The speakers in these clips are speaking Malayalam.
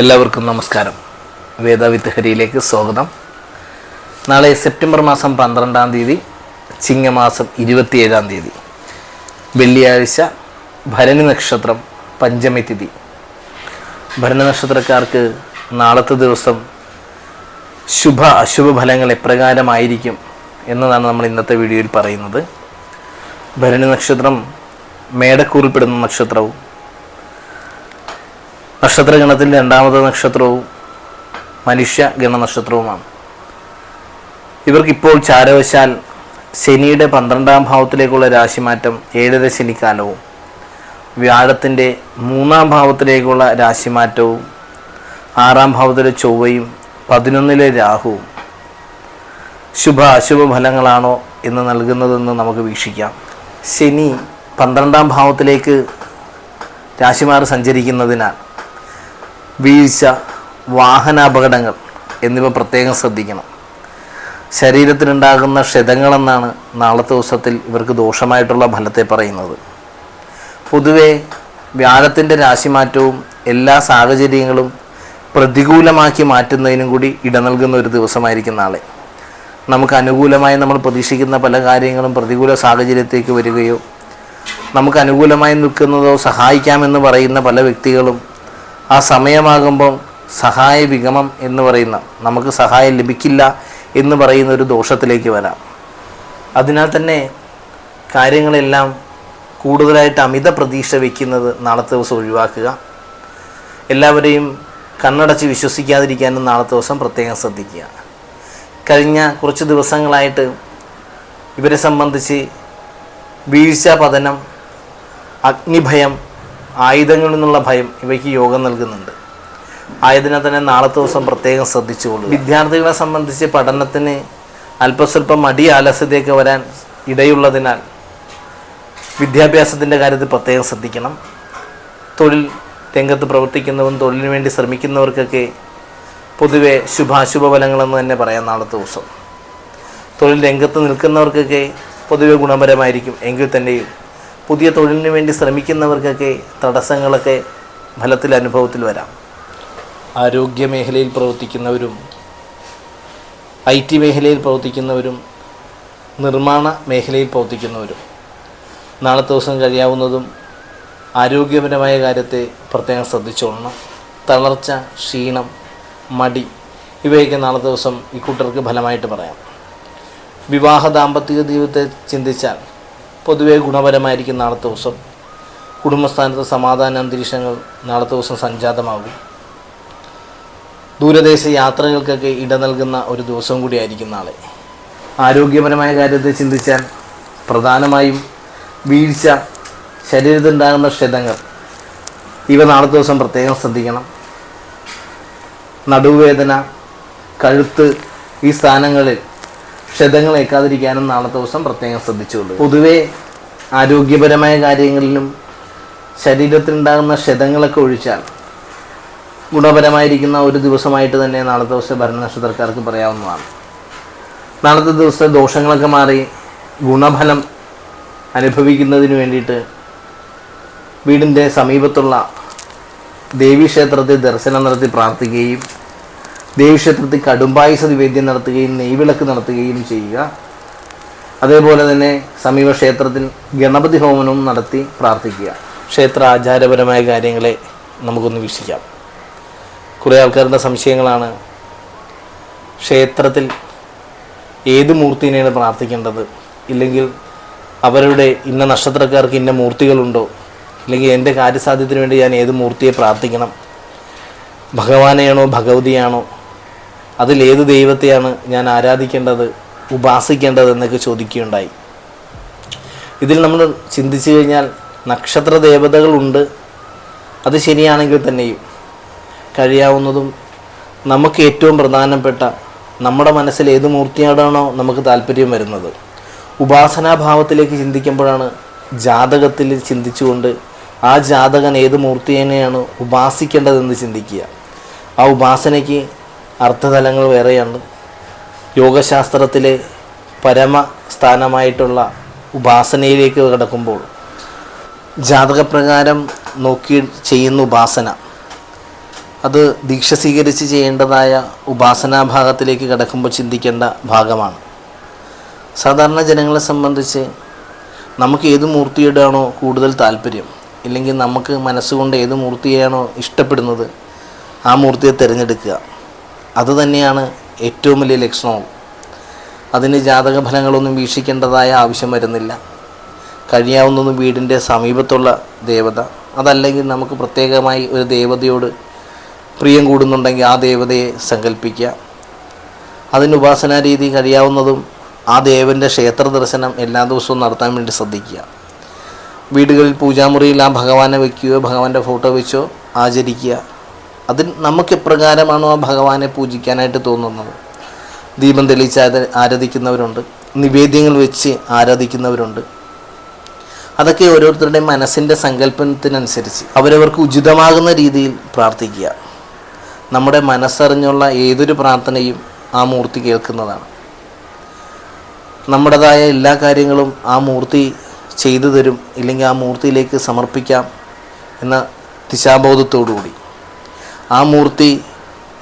എല്ലാവർക്കും നമസ്കാരം. വേദവിത്ത് സ്വാഗതം. നാളെ സെപ്റ്റംബർ മാസം പന്ത്രണ്ടാം തീയതി ചിങ്ങമാസം ഇരുപത്തിയേഴാം തീയതി. വെള്ളിയാഴ്ച ഭരണി നക്ഷത്രം പഞ്ചമി തിഥി. ഭരണി നക്ഷത്രക്കാർക്ക് നാളത്തെ ദിവസം ശുഭ അശുഭ ഫലങ്ങൾ എപ്രകാരമായിരിക്കും എന്നതാണ് നമ്മൾ ഇന്നത്തെ വീഡിയോയിൽ പറയുന്നത്. ഭരണി നക്ഷത്രം മേടക്കൂറിൽപ്പെടുന്ന നക്ഷത്രവും നക്ഷത്രഗണത്തിൽ രണ്ടാമത്തെ നക്ഷത്രവും മനുഷ്യ ഗണനക്ഷത്രവുമാണ് ഇവർക്കിപ്പോൾ ചാരവശാൽ ശനിയുടെ പന്ത്രണ്ടാം ഭാവത്തിലേക്കുള്ള രാശിമാറ്റം ഏഴര ശനിക്കാലവും വ്യാഴത്തിന്റെ മൂന്നാം ഭാവത്തിലേക്കുള്ള രാശിമാറ്റവും ആറാം ഭാവത്തിലെ ചൊവ്വയും പതിനൊന്നിലെ രാഹുവും. ശുഭ അശുഭ ഫലങ്ങളാണോ എന്ന് നൽകുന്നതെന്ന് നമുക്ക് വീക്ഷിക്കാം. ശനി പന്ത്രണ്ടാം ഭാവത്തിലേക്ക് രാശിമാർ സഞ്ചരിക്കുന്നതിനാൽ വീഴ്ച വാഹനാപകടങ്ങൾ എന്നിവ പ്രത്യേകം ശ്രദ്ധിക്കണം. ശരീരത്തിനുണ്ടാകുന്ന ക്ഷതങ്ങളെന്നാണ് നാളത്തെ ദിവസത്തിൽ ഇവർക്ക് ദോഷമായിട്ടുള്ള ഫലത്തെ പറയുന്നത്. പൊതുവെ വ്യാഴത്തിന്റെ രാശിമാറ്റവും എല്ലാ സാഹചര്യങ്ങളും പ്രതികൂലമാക്കി മാറ്റുന്നതിനും കൂടി ഇട നൽകുന്ന ഒരു ദിവസമായിരിക്കും നാളെ. നമുക്ക് അനുകൂലമായി നമ്മൾ പ്രതീക്ഷിക്കുന്ന പല കാര്യങ്ങളും പ്രതികൂല സാഹചര്യത്തേക്ക് വരികയോ നമുക്ക് അനുകൂലമായി നിൽക്കുന്നതോ സഹായിക്കാമെന്ന് പറയുന്ന പല വ്യക്തികളും ആ സമയമാകുമ്പം സഹായ വിഗമം എന്ന് പറയുന്ന നമുക്ക് സഹായം ലഭിക്കില്ല എന്ന് പറയുന്ന ഒരു ദോഷത്തിലേക്ക് വരാം. അതിനാൽ തന്നെ കാര്യങ്ങളെല്ലാം കൂടുതലായിട്ട് അമിത പ്രതീക്ഷ വയ്ക്കുന്നത് നാളത്തെ ദിവസം ഒഴിവാക്കുക. എല്ലാവരെയും കണ്ണടച്ച് വിശ്വസിക്കാതിരിക്കാനും നാളത്തെ ദിവസം പ്രത്യേകം ശ്രദ്ധിക്കുക. കഴിഞ്ഞ കുറച്ച് ദിവസങ്ങളായിട്ട് ഇവരെ സംബന്ധിച്ച് വീഴ്ച പതനം അഗ്നിഭയം ആയുധങ്ങളിൽ നിന്നുള്ള ഭയം ഇവയ്ക്ക് യോഗം നൽകുന്നുണ്ട്. ആയതിനാൽ തന്നെ നാളത്തെ ദിവസം പ്രത്യേകം ശ്രദ്ധിച്ചുകൊള്ളു വിദ്യാർത്ഥികളെ സംബന്ധിച്ച് പഠനത്തിന് അല്പസ്വല്പം മടി ആലസ്യതയൊക്കെ വരാൻ ഇടയുള്ളതിനാൽ വിദ്യാഭ്യാസത്തിന്റെ കാര്യത്തിൽ പ്രത്യേകം ശ്രദ്ധിക്കണം. തൊഴിൽ രംഗത്ത് പ്രവർത്തിക്കുന്നവരും തൊഴിലിന് വേണ്ടി ശ്രമിക്കുന്നവർക്കൊക്കെ പൊതുവെ ശുഭാശുഭ ഫലങ്ങളെന്ന് തന്നെ പറയാം നാളത്തെ ദിവസം. തൊഴിൽ രംഗത്ത് നിൽക്കുന്നവർക്കൊക്കെ പൊതുവെ ഗുണപരമായിരിക്കും. എങ്കിൽ തന്നെയും പുതിയ തൊഴിലിന് വേണ്ടി ശ്രമിക്കുന്നവർക്കൊക്കെ തടസ്സങ്ങളൊക്കെ ഫലത്തിൽ അനുഭവത്തിൽ വരാം. ആരോഗ്യ മേഖലയിൽ പ്രവർത്തിക്കുന്നവരും ഐ ടി മേഖലയിൽ പ്രവർത്തിക്കുന്നവരും നിർമ്മാണ മേഖലയിൽ പ്രവർത്തിക്കുന്നവരും നാളത്തെ ദിവസം കഴിയാവുന്നതും ആരോഗ്യപരമായ കാര്യത്തെ പ്രത്യേകം ശ്രദ്ധിച്ചോളണം. തളർച്ച ക്ഷീണം മടി ഇവയൊക്കെ നാളത്തെ ദിവസം ഇക്കൂട്ടർക്ക് കൂട്ടർക്ക് ഫലമായിട്ട് പറയാം. വിവാഹ ദാമ്പത്തിക ജീവിതത്തെ ചിന്തിച്ചാൽ പൊതുവേ ഗുണപരമായിരിക്കും നാളത്തെ ദിവസം. കുടുംബസ്ഥാനത്ത് സമാധാന അന്തരീക്ഷങ്ങൾ നാളത്തെ ദിവസം സംജാതമാകും. ദൂരദേശ യാത്രകൾക്കൊക്കെ ഇട നൽകുന്ന ഒരു ദിവസം കൂടിയായിരിക്കും നാളെ. ആരോഗ്യപരമായ കാര്യത്തെ ചിന്തിച്ചാൽ പ്രധാനമായും വീഴ്ച ശരീരത്തിലുണ്ടാകുന്ന ക്ഷതങ്ങൾ ഇവ നാളത്തെ ദിവസം പ്രത്യേകം ശ്രദ്ധിക്കണം. നടുവേദന കഴുത്ത് ഈ സ്ഥാനങ്ങളിൽ ക്ഷതങ്ങൾ ഏൽക്കാതിരിക്കാനും നാളത്തെ ദിവസം പ്രത്യേകം ശ്രദ്ധിച്ചുള്ളൂ പൊതുവേ ആരോഗ്യപരമായ കാര്യങ്ങളിലും ശരീരത്തിലുണ്ടാകുന്ന ക്ഷതങ്ങളൊക്കെ ഒഴിച്ചാൽ ഗുണപരമായിരിക്കുന്ന ഒരു ദിവസമായിട്ട് തന്നെ നാളത്തെ ദിവസം ഭരണനക്ഷത്രക്കാർക്ക് പറയാവുന്നതാണ്. നാളത്തെ ദിവസത്തെ ദോഷങ്ങളൊക്കെ മാറി ഗുണഫലം അനുഭവിക്കുന്നതിന് വേണ്ടിയിട്ട് വീടിന്റെ സമീപത്തുള്ള ദേവീക്ഷേത്രത്തിൽ ദർശനം നടത്തി പ്രാർത്ഥിക്കുകയും ദേവീക്ഷേത്രത്തിൽ കടുംബായുസ നിവേദ്യം നടത്തുകയും നെയ്വിളക്ക് നടത്തുകയും ചെയ്യുക. അതേപോലെ തന്നെ സമീപ ക്ഷേത്രത്തിൽ ഗണപതി ഹോമനവും നടത്തി പ്രാർത്ഥിക്കുക. ക്ഷേത്ര ആചാരപരമായ കാര്യങ്ങളെ നമുക്കൊന്ന് വീക്ഷിക്കാം. കുറേ ആൾക്കാരുടെ സംശയങ്ങളാണ് ക്ഷേത്രത്തിൽ ഏത് മൂർത്തിനെയാണ് പ്രാർത്ഥിക്കേണ്ടത്? ഇല്ലെങ്കിൽ അവരുടെ ഇന്ന നക്ഷത്രക്കാർക്ക് ഇന്ന മൂർത്തികളുണ്ടോ? അല്ലെങ്കിൽ എന്റെ കാര്യസാധ്യത്തിന് വേണ്ടി ഞാൻ ഏത് മൂർത്തിയെ പ്രാർത്ഥിക്കണം? ഭഗവാനെയാണോ ഭഗവതിയാണോ? അതിൽ ഏത് ദൈവത്തെയാണ് ഞാൻ ആരാധിക്കേണ്ടത് ഉപാസിക്കേണ്ടത് എന്നൊക്കെ ചോദിക്കുകയുണ്ടായി. ഇതിൽ നമ്മൾ ചിന്തിച്ചു കഴിഞ്ഞാൽ നക്ഷത്ര ദേവതകളുണ്ട് അത് ശരിയാണെങ്കിൽ തന്നെയും കഴിയാവുന്നതും നമുക്ക് ഏറ്റവും പ്രധാനപ്പെട്ട നമ്മുടെ മനസ്സിൽ ഏത് മൂർത്തിയോടാണോ നമുക്ക് താല്പര്യം വരുന്നത്. ഉപാസനാഭാവത്തിലേക്ക് ചിന്തിക്കുമ്പോഴാണ് ജാതകത്തിൽ ചിന്തിച്ചുകൊണ്ട് ആ ജാതകൻ ഏത് മൂർത്തിയെയാണ് ഉപാസിക്കേണ്ടതെന്ന് ചിന്തിക്കുക. ആ ഉപാസനയ്ക്ക് അർത്ഥതലങ്ങൾ വേറെയാണ് യോഗശാസ്ത്രത്തിലെ പരമ സ്ഥാനമായിട്ടുള്ള ഉപാസനയിലേക്ക് കടക്കുമ്പോൾ ജാതകപ്രകാരം നോക്കി ചെയ്യുന്ന ഉപാസന അത് ദീക്ഷ സ്വീകരിച്ച് ചെയ്യേണ്ടതായ ഉപാസനാ ഭാഗത്തിലേക്ക് കിടക്കുമ്പോൾ ചിന്തിക്കേണ്ട ഭാഗമാണ്. സാധാരണ ജനങ്ങളെ സംബന്ധിച്ച് നമുക്ക് ഏത് മൂർത്തിയുടെയാണോ കൂടുതൽ താല്പര്യം ഇല്ലെങ്കിൽ നമുക്ക് മനസ്സുകൊണ്ട് ഏത് മൂർത്തിയെയാണോ ഇഷ്ടപ്പെടുന്നത് ആ മൂർത്തിയെ തിരഞ്ഞെടുക്കുക. അതുതന്നെയാണ് ഏറ്റവും വലിയ ലക്ഷണവും. അതിന് ജാതക ഫലങ്ങളൊന്നും വീക്ഷിക്കേണ്ടതായ ആവശ്യം വരുന്നില്ല. കഴിയാവുന്നതും വീടിന്റെ സമീപത്തുള്ള ദേവത. അതല്ലെങ്കിൽ നമുക്ക് പ്രത്യേകമായി ഒരു ദേവതയോട് പ്രിയം കൂടുന്നുണ്ടെങ്കിൽ ആ ദേവതയെ സങ്കല്പിക്കുക അതിന് ഉപാസനാ രീതി കഴിയാവുന്നതും ആ ദേവന്റെ ക്ഷേത്ര ദർശനം എല്ലാ ദിവസവും നടത്താൻ വേണ്ടി ശ്രദ്ധിക്കുക. വീടുകളിൽ പൂജാമുറിയിൽ ആ ഭഗവാനെ വയ്ക്കുകയോ ഭഗവാന്റെ ഫോട്ടോ വെച്ചോ ആചരിക്കുക. അതിൽ നമുക്ക് എപ്രകാരമാണോ ആ ഭഗവാനെ പൂജിക്കാനായിട്ട് തോന്നുന്നത്? ദീപം തെളിയിച്ച് ആരാധിക്കുന്നവരുണ്ട്. നിവേദ്യങ്ങൾ വെച്ച് ആരാധിക്കുന്നവരുണ്ട്. അതൊക്കെ ഓരോരുത്തരുടെയും മനസ്സിന്റെ സങ്കല്പത്തിനനുസരിച്ച് അവരവർക്ക് ഉചിതമാകുന്ന രീതിയിൽ പ്രാർത്ഥിക്കുക. നമ്മുടെ മനസ്സറിഞ്ഞുള്ള ഏതൊരു പ്രാർത്ഥനയും ആ മൂർത്തി കേൾക്കുന്നതാണ്. നമ്മുടേതായ എല്ലാ കാര്യങ്ങളും ആ മൂർത്തി ചെയ്തു തരും ഇല്ലെങ്കിൽ ആ മൂർത്തിയിലേക്ക് സമർപ്പിക്കാം എന്ന ദിശാബോധത്തോടുകൂടി. ആ മൂർത്തി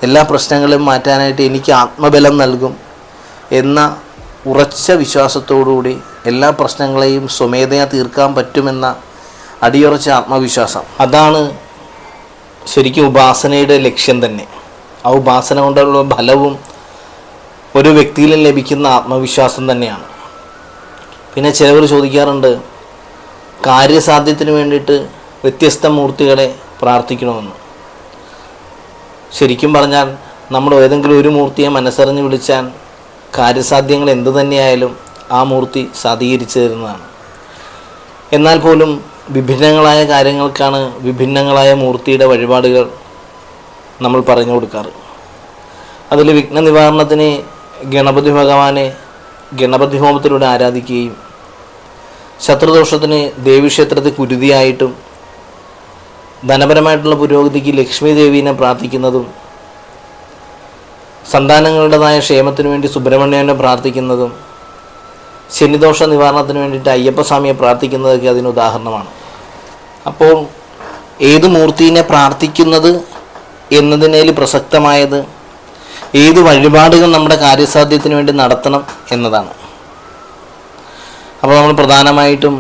എല്ലാ പ്രശ്നങ്ങളും മാറ്റാനായിട്ട് എനിക്ക് ആത്മബലം നൽകും എന്ന ഉറച്ച വിശ്വാസത്തോടുകൂടി എല്ലാ പ്രശ്നങ്ങളെയും സ്വമേധയാ തീർക്കാൻ പറ്റുമെന്ന അടിയുറച്ച ആത്മവിശ്വാസം. അതാണ് ശരിക്കും ഉപാസനയുടെ ലക്ഷ്യം തന്നെ. ആ ഉപാസന കൊണ്ടുള്ള ഫലവും ഒരു വ്യക്തിയിലും ലഭിക്കുന്ന ആത്മവിശ്വാസം തന്നെയാണ്. പിന്നെ ചിലവർ ചോദിക്കാറുണ്ട് കാര്യസാധ്യത്തിന് വേണ്ടിയിട്ട് വ്യത്യസ്ത മൂർത്തികളെ പ്രാർത്ഥിക്കണമെന്ന്. ശരിക്കും പറഞ്ഞാൽ നമ്മൾ ഏതെങ്കിലും ഒരു മൂർത്തിയെ മനസ്സറിഞ്ഞ് വിളിച്ചാൽ കാര്യസാധ്യങ്ങൾ എന്തു തന്നെയായാലും ആ മൂർത്തി സാധീകരിച്ചു തരുന്നതാണ്. എന്നാൽ പോലും വിഭിന്നങ്ങളായ കാര്യങ്ങൾക്കാണ് വിഭിന്നങ്ങളായ മൂർത്തിയുടെ വഴിപാടുകൾ നമ്മൾ പറഞ്ഞു കൊടുക്കാറ്. അതിൽ വിഘ്ന നിവാരണത്തിന് ഗണപതി ഭഗവാനെ ഗണപതി ഹോമത്തിലൂടെ ആരാധിക്കുകയും ശത്രുദോഷത്തിന് ദേവീക്ഷേത്രത്തിൽ കുരുതിയായിട്ടും ധനപരമായിട്ടുള്ള പുരോഗതിക്ക് ലക്ഷ്മി ദേവീനെ പ്രാർത്ഥിക്കുന്നതും സന്താനങ്ങളുടേതായ ക്ഷേമത്തിനു വേണ്ടി സുബ്രഹ്മണ്യനെ പ്രാർത്ഥിക്കുന്നതും ശനിദോഷ നിവാരണത്തിന് വേണ്ടിയിട്ട് അയ്യപ്പസ്വാമിയെ പ്രാർത്ഥിക്കുന്നതൊക്കെ അതിന് ഉദാഹരണമാണ്. അപ്പോൾ ഏത് മൂർത്തിനെ പ്രാർത്ഥിക്കുന്നത് എന്നതിനേൽ പ്രസക്തമായത് ഏത് വഴിപാടുകൾ നമ്മുടെ കാര്യസാധ്യത്തിന് വേണ്ടി നടത്തണം എന്നതാണ്. അപ്പോൾ നമ്മൾ പ്രധാനമായിട്ടും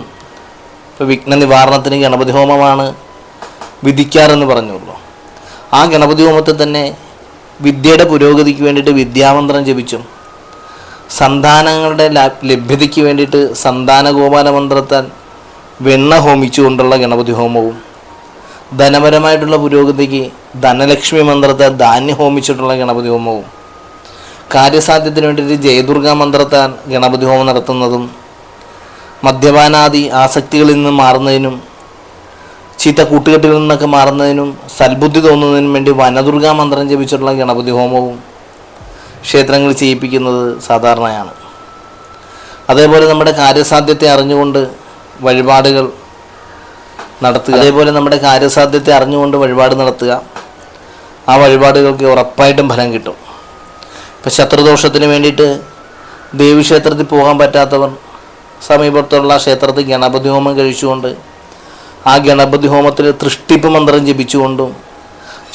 ഇപ്പോൾ വിഘ്ന നിവാരണത്തിന് ഗണപതി ഹോമമാണ് വിധിക്കാറെന്ന് പറഞ്ഞുള്ളൂ. ആ ഗണപതി ഹോമത്തിൽ തന്നെ വിദ്യയുടെ പുരോഗതിക്ക് വേണ്ടിയിട്ട് വിദ്യാമന്ത്രം ജപിച്ചും സന്താനങ്ങളുടെ ലഭ്യതയ്ക്ക് വേണ്ടിയിട്ട് സന്താന ഗോപാല മന്ത്രത്താൽ വെണ്ണ ഹോമിച്ചുകൊണ്ടുള്ള ഗണപതി ഹോമവും ധനപരമായിട്ടുള്ള പുരോഗതിക്ക് ധനലക്ഷ്മി മന്ത്രത്താൽ ധാന്യ ഹോമിച്ചിട്ടുള്ള ഗണപതി ഹോമവും കാര്യസാധ്യത്തിന് വേണ്ടിയിട്ട് ജയദുർഗ മന്ത്രത്താൽ ഗണപതി ഹോമം നടത്തുന്നതും മദ്യപാനാദി ആസക്തികളിൽ നിന്ന് മാറുന്നതിനും ചീത്ത കൂട്ടുകെട്ടിൽ നിന്നൊക്കെ മാറുന്നതിനും സൽബുദ്ധി തോന്നുന്നതിനും വേണ്ടി വനദുർഗാ മന്ത്രം ജപിച്ചിട്ടുള്ള ഗണപതി ഹോമവും ക്ഷേത്രങ്ങളിൽ ചെയ്യിപ്പിക്കുന്നത് സാധാരണയാണ്. അതേപോലെ നമ്മുടെ കാര്യസാധ്യത്തെ അറിഞ്ഞുകൊണ്ട് വഴിപാടുകൾ നടത്തുക. അതേപോലെ നമ്മുടെ കാര്യസാധ്യത്തെ അറിഞ്ഞുകൊണ്ട് വഴിപാട് നടത്തുക. ആ വഴിപാടുകൾക്ക് ഉറപ്പായിട്ടും ഫലം കിട്ടും. ഇപ്പം ശത്രുദോഷത്തിന് വേണ്ടിയിട്ട് ദേവീക്ഷേത്രത്തിൽ പോകാൻ പറ്റാത്തവർ സമീപത്തുള്ള ക്ഷേത്രത്തിൽ ഗണപതി ഹോമം കഴിച്ചുകൊണ്ട് ആ ഗണപതി ഹോമത്തിൽ തൃഷ്ടിപ്പ് മന്ത്രം ജപിച്ചുകൊണ്ടും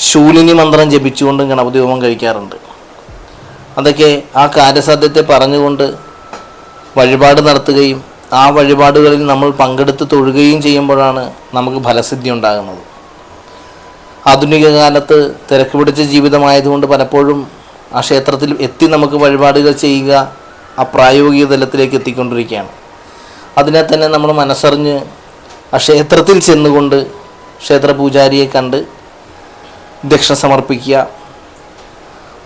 ശൂലിനി മന്ത്രം ജപിച്ചുകൊണ്ടും ഗണപതി ഹോമം കഴിക്കാറുണ്ട്. അതൊക്കെ ആ കാര്യസാധ്യത്തെ പറഞ്ഞുകൊണ്ട് വഴിപാട് നടത്തുകയും ആ വഴിപാടുകളിൽ നമ്മൾ പങ്കെടുത്ത് തൊഴുകയും ചെയ്യുമ്പോഴാണ് നമുക്ക് ഫലസിദ്ധി ഉണ്ടാകുന്നത്. ആധുനിക കാലത്ത് തിരക്ക് പിടിച്ച ജീവിതമായതുകൊണ്ട് പലപ്പോഴും ആ ക്ഷേത്രത്തിൽ എത്തി നമുക്ക് വഴിപാടുകൾ ചെയ്യുക ആ പ്രായോഗിക തലത്തിലേക്ക് എത്തിക്കൊണ്ടിരിക്കുകയാണ്. അതിനെ തന്നെ നമ്മൾ മനസ്സറിഞ്ഞ് ആ ക്ഷേത്രത്തിൽ ചെന്നുകൊണ്ട് ക്ഷേത്ര പൂജാരിയെ കണ്ട് ദക്ഷിണ സമർപ്പിക്കുക.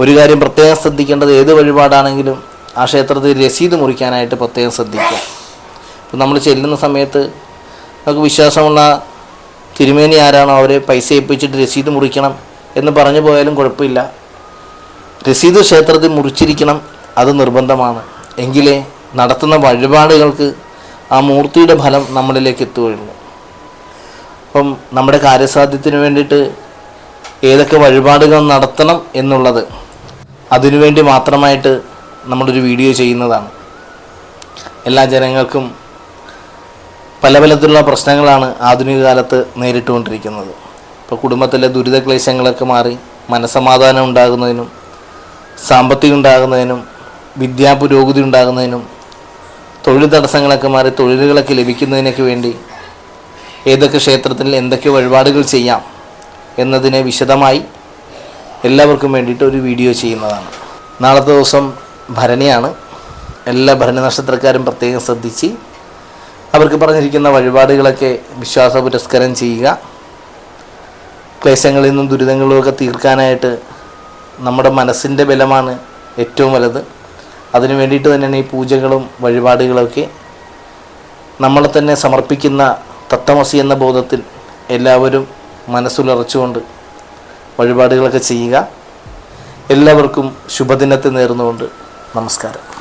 ഒരു കാര്യം പ്രത്യേകം ശ്രദ്ധിക്കേണ്ടത് ഏത് വഴിപാടാണെങ്കിലും ആ ക്ഷേത്രത്തിൽ രസീത് മുറിക്കാനായിട്ട് പ്രത്യേകം ശ്രദ്ധിക്കുക. ഇപ്പം നമ്മൾ ചെല്ലുന്ന സമയത്ത് നമുക്ക് വിശ്വാസമുള്ള തിരുമേനി ആരാണോ അവരെ പൈസ ഏൽപ്പിച്ചിട്ട് രസീത് മുറിക്കണം എന്ന് പറഞ്ഞു പോയാലും കുഴപ്പമില്ല. രസീത് ക്ഷേത്രത്തിൽ മുറിച്ചിരിക്കണം അത് നിർബന്ധമാണ്. എങ്കിലേ നടത്തുന്ന വഴിപാടുകൾക്ക് ആ മൂർത്തിയുടെ ഫലം നമ്മളിലേക്ക് എത്തുകയുള്ളൂ. അപ്പം നമ്മുടെ കാര്യസാധ്യത്തിന് വേണ്ടിയിട്ട് ഏതൊക്കെ വഴിപാടുകൾ നടത്തണം എന്നുള്ളത് അതിനുവേണ്ടി മാത്രമായിട്ട് നമ്മളൊരു വീഡിയോ ചെയ്യുന്നതാണ്. എല്ലാ ജനങ്ങൾക്കും പല പലതരത്തിലുള്ള പ്രശ്നങ്ങളാണ് ആധുനിക കാലത്ത് നേരിട്ടുകൊണ്ടിരിക്കുന്നത്. ഇപ്പോൾ കുടുംബത്തിലെ ദുരിതക്ലേശങ്ങളൊക്കെ മാറി മനസമാധാനം ഉണ്ടാകുന്നതിനും സാമ്പത്തികം ഉണ്ടാകുന്നതിനും വിദ്യാപുരോഗതി ഉണ്ടാകുന്നതിനും തൊഴിൽ തടസ്സങ്ങളൊക്കെ മാറി തൊഴിലുകളൊക്കെ ലഭിക്കുന്നതിനൊക്കെ വേണ്ടി ഏതൊക്കെ ക്ഷേത്രത്തിൽ എന്തൊക്കെ വഴിപാടുകൾ ചെയ്യാം എന്നതിനെ വിശദമായി എല്ലാവർക്കും വേണ്ടിയിട്ട് ഒരു വീഡിയോ ചെയ്യുന്നതാണ്. നാളത്തെ ദിവസം ഭരണിയാണ്. എല്ലാ ഭരണി നക്ഷത്രക്കാരും പ്രത്യേകം ശ്രദ്ധിച്ച് അവർക്ക് പറഞ്ഞിരിക്കുന്ന വഴിപാടുകളൊക്കെ വിശ്വാസ പുരസ്കാരം ചെയ്യുക. ക്ലേശങ്ങളിൽ നിന്നും ദുരിതങ്ങളുമൊക്കെ തീർക്കാനായിട്ട് നമ്മുടെ മനസ്സിന്റെ ബലമാണ് ഏറ്റവും വലുത്. അതിനു വേണ്ടിയിട്ട് തന്നെയാണ് ഈ പൂജകളും വഴിപാടുകളൊക്കെ. നമ്മളെ തന്നെ സമർപ്പിക്കുന്ന തത്തമസി എന്ന ബോധത്തിൽ എല്ലാവരും മനസ്സുലറച്ചുകൊണ്ട് വഴിപാടുകളൊക്കെ ചെയ്യുക. എല്ലാവർക്കും ശുഭദിനത്തെ നേർന്നുകൊണ്ട് നമസ്കാരം.